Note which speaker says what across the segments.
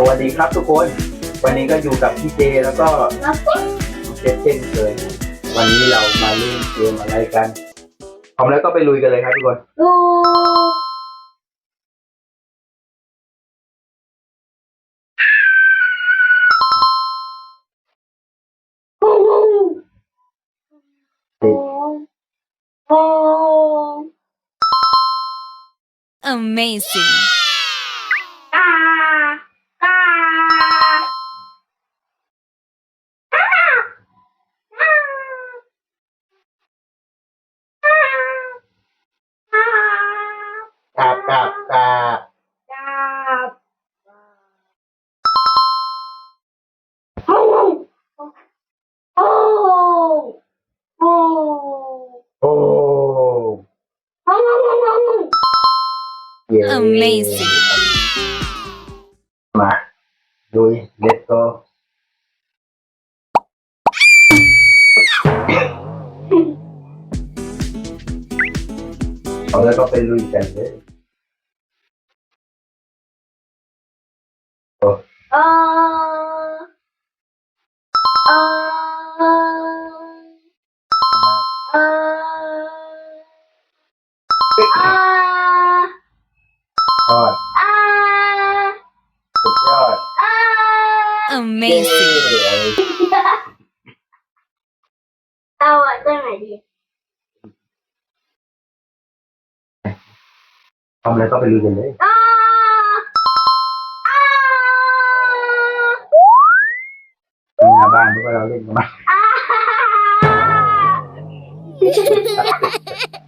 Speaker 1: สวัสดีครับทุกคน วันนี้ก็อยู่กับพี่เจแล้วก็
Speaker 2: แล้วก็
Speaker 1: เจเช่นเคยวันนี้เรามาเล่นเกมอะไรกันพร้อมแล้วก็ไปลุยกันเลยครับทุกคน
Speaker 2: ดูฮู้ฮู้ฮู้
Speaker 3: Amazing. amazing.
Speaker 1: Mà, đuôi, let's go. Ahora papel
Speaker 2: lo intente.
Speaker 1: Oh. Oh. Rồi. À. Được
Speaker 2: rồi. À.
Speaker 3: Amazing.
Speaker 2: Yeah. Tao gọi tên này đi. Không lẽ có
Speaker 1: phải lưu nhìn đấy. À. à. nhà bạn nó có lên của à. bạn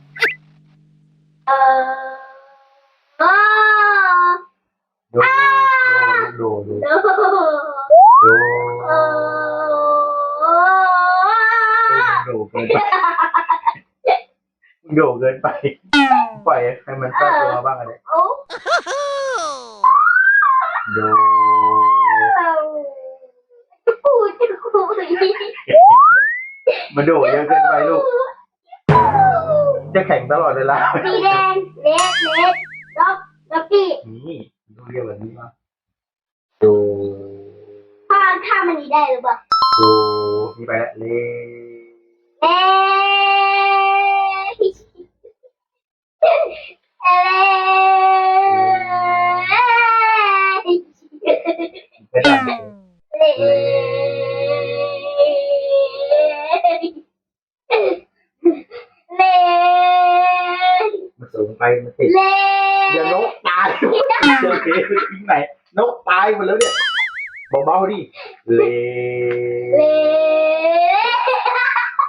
Speaker 1: เกินไปดูเกินไป ปล่อยให้มันเข้าตัวบ้างอะไร
Speaker 2: โอ้
Speaker 1: ดู
Speaker 2: จะพูดจะคุย
Speaker 1: มันดูเยอะเกินไปลูก จะแข่งตลอดเวลา
Speaker 2: สีแดงเลดเลดล็อกล็อกกี้
Speaker 1: นี่ดูเรียกแบบนี้มาดู
Speaker 2: ถ้าถ้ามันนี้ได้หรือเปล่า
Speaker 1: ดูนี่ไปแล้วเลย
Speaker 2: เอ๊เอ๊ะ
Speaker 1: ไม่ได้
Speaker 2: เอ๊เล่
Speaker 1: มันสูงไปมันติด
Speaker 2: เล่
Speaker 1: อย่านกตายเจอเคสทิ้งไหนนกตายหมดแล้วเนี่ยเบาๆดิเล
Speaker 2: เล่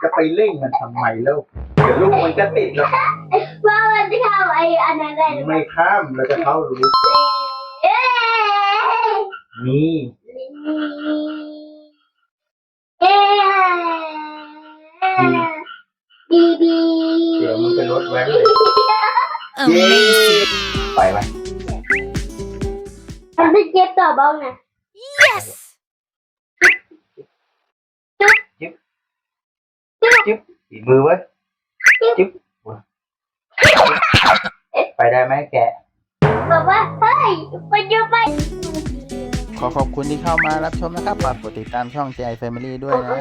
Speaker 1: จะไปเร่งมันทำไมแล้วเดี๋ยวลูกมันจะติดแล้ว
Speaker 2: ว่ามันจะเข้าไอ้อันนั้นได้หรือเปล่า
Speaker 1: ไม่ข้ามเราจะเข้ารู้
Speaker 2: เล่
Speaker 1: นี่
Speaker 2: เอ๊บีบี
Speaker 1: เดี๋ยวมันเป็นรถแว้นเลย
Speaker 3: Amazing.
Speaker 1: ไปไหม
Speaker 2: มันเป็นเจ็บต่อบ้างนะ
Speaker 1: จิ๊บฝีมือไว้ยจิ๊บไปได้ไหมแกะ
Speaker 2: บอกว่าเฮ้ยมันจะไป
Speaker 4: ขอขอบคุณที่เข้ามารับชมนะครับฝากกดติดตามช่อง JI Family ด้วยนะ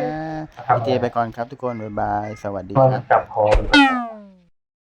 Speaker 4: พี่เจไปก่อนครับทุกคน บ๊ายบาย สวัสดี
Speaker 1: มัน
Speaker 4: ครับ
Speaker 1: จับคอมัน